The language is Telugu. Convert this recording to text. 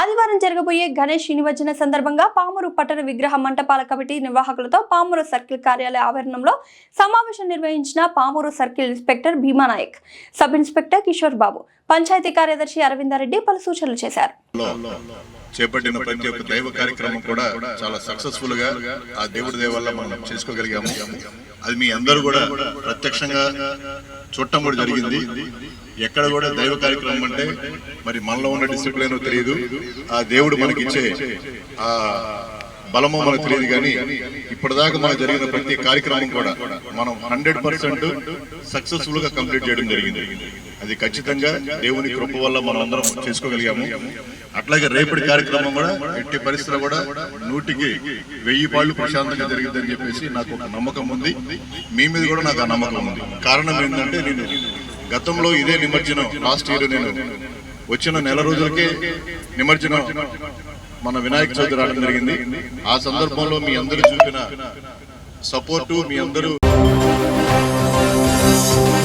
ఆదివారం జరగబోయే గణేష్ నిమజ్జన సందర్భంగా పామూరు పట్టణ విగ్రహ మంటపాల కమిటీ నిర్వాహకులతో పామూరు సర్కిల్ కార్యాలయ ఆవరణంలో సమావేశం నిర్వహించిన Pamuru circle inspector Bhimanayak sub inspector Kishore Babu panchayati కార్యదర్శి అరవిందారెడ్డి పలు సూచనలు చేశారు. చేపట్టిన ప్రతి ఒక్క దైవ కార్యక్రమం కూడా చాలా సక్సెస్ఫుల్గా ఆ దేవుడి దయ వల్ల మనం చేసుకోగలిగాము. అది మీ అందరూ కూడా ప్రత్యక్షంగా చూడటం కూడా జరిగింది. ఎక్కడ కూడా దైవ కార్యక్రమం అంటే మరి మనలో ఉన్న డిసిప్లిన్ తెలియదు. ఆ దేవుడు మనకిచ్చే ఆ బలమో మనకు తెలియదు కానీ ఇప్పటిదాకా మనకు జరిగిన ప్రతి కార్యక్రమం కూడా మనం హండ్రెడ్ పర్సెంట్ సక్సెస్ఫుల్గా కంప్లీట్ చేయడం జరిగింది. అది ఖచ్చితంగా దేవుని కృప వల్ల మనం అందరం చేసుకోగలిగాము. అట్లాగే రేపటి కార్యక్రమం కూడా ఎట్టి పరిస్థితులు కూడా నూటికి వెయ్యి పాళ్ళు ప్రశాంతంగా జరిగిందని చెప్పేసి నాకు ఒక నమ్మకం ఉంది. మీ మీద కూడా నాకు ఆ నమ్మకం ఉంది. కారణం ఏంటంటే నేను గతంలో ఇదే నిమజ్జనం లాస్ట్ ఇయర్ నేను వచ్చిన నెల రోజులకే నిమజ్జనం మన వినాయక చవితి రావడం జరిగింది. ఆ సందర్భంలో మీ అందరూ చూపిన సపోర్టు మీ అందరూ Música